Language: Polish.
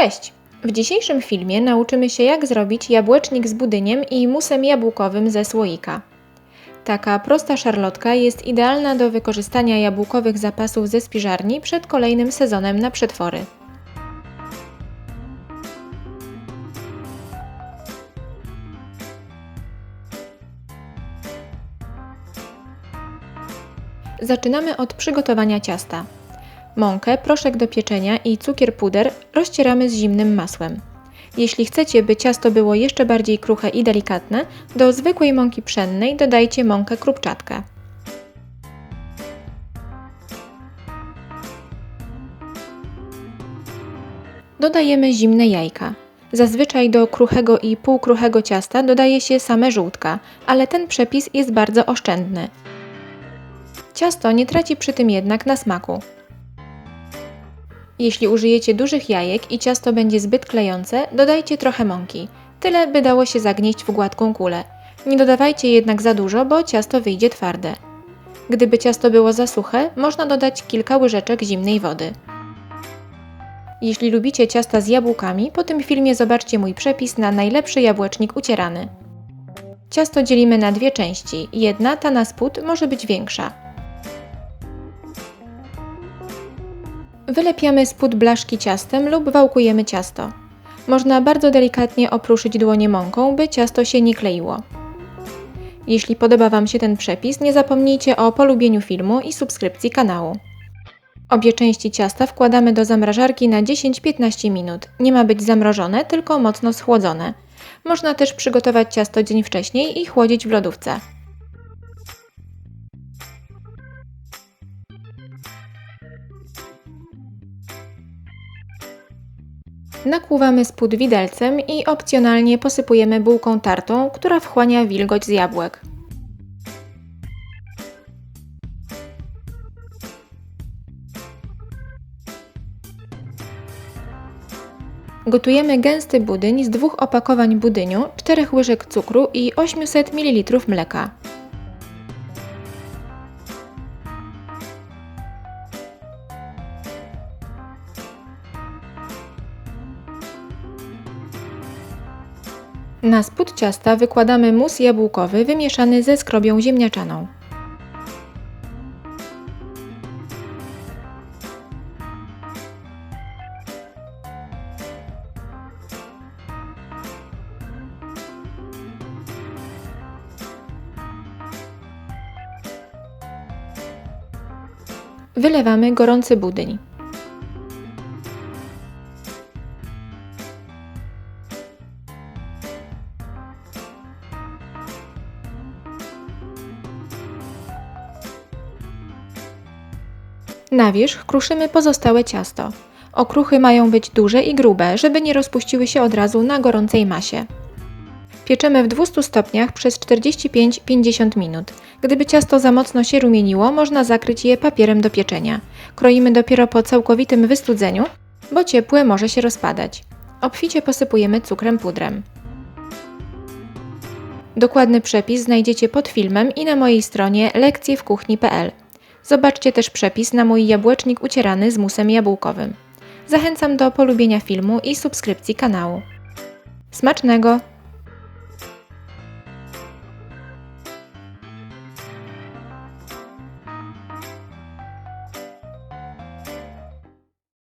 Cześć! W dzisiejszym filmie nauczymy się jak zrobić jabłecznik z budyniem i musem jabłkowym ze słoika. Taka prosta szarlotka jest idealna do wykorzystania jabłkowych zapasów ze spiżarni przed kolejnym sezonem na przetwory. Zaczynamy od przygotowania ciasta. Mąkę, proszek do pieczenia i cukier puder rozcieramy z zimnym masłem. Jeśli chcecie, by ciasto było jeszcze bardziej kruche i delikatne, do zwykłej mąki pszennej dodajcie mąkę krupczatkę. Dodajemy zimne jajka. Zazwyczaj do kruchego i półkruchego ciasta dodaje się same żółtka, ale ten przepis jest bardzo oszczędny. Ciasto nie traci przy tym jednak na smaku. Jeśli użyjecie dużych jajek i ciasto będzie zbyt klejące, dodajcie trochę mąki. Tyle, by dało się zagnieść w gładką kulę. Nie dodawajcie jednak za dużo, bo ciasto wyjdzie twarde. Gdyby ciasto było za suche, można dodać kilka łyżeczek zimnej wody. Jeśli lubicie ciasta z jabłkami, po tym filmie zobaczcie mój przepis na najlepszy jabłecznik ucierany. Ciasto dzielimy na dwie części. Jedna, ta na spód, może być większa. Wylepiamy spód blaszki ciastem lub wałkujemy ciasto. Można bardzo delikatnie opruszyć dłonie mąką, by ciasto się nie kleiło. Jeśli podoba Wam się ten przepis, nie zapomnijcie o polubieniu filmu i subskrypcji kanału. Obie części ciasta wkładamy do zamrażarki na 10-15 minut. Nie ma być zamrożone, tylko mocno schłodzone. Można też przygotować ciasto dzień wcześniej i chłodzić w lodówce. Nakłuwamy spód widelcem i opcjonalnie posypujemy bułką tartą, która wchłania wilgoć z jabłek. Gotujemy gęsty budyń z dwóch opakowań budyniu, 4 łyżek cukru i 800 ml mleka. Na spód ciasta wykładamy mus jabłkowy wymieszany ze skrobią ziemniaczaną. Wylewamy gorący budyń. Na wierzch kruszymy pozostałe ciasto. Okruchy mają być duże i grube, żeby nie rozpuściły się od razu na gorącej masie. Pieczemy w 200 stopniach przez 45-50 minut. Gdyby ciasto za mocno się rumieniło, można zakryć je papierem do pieczenia. Kroimy dopiero po całkowitym wystudzeniu, bo ciepłe może się rozpadać. Obficie posypujemy cukrem pudrem. Dokładny przepis znajdziecie pod filmem i na mojej stronie lekcjewkuchni.pl. Zobaczcie też przepis na mój jabłecznik ucierany z musem jabłkowym. Zachęcam do polubienia filmu i subskrypcji kanału. Smacznego!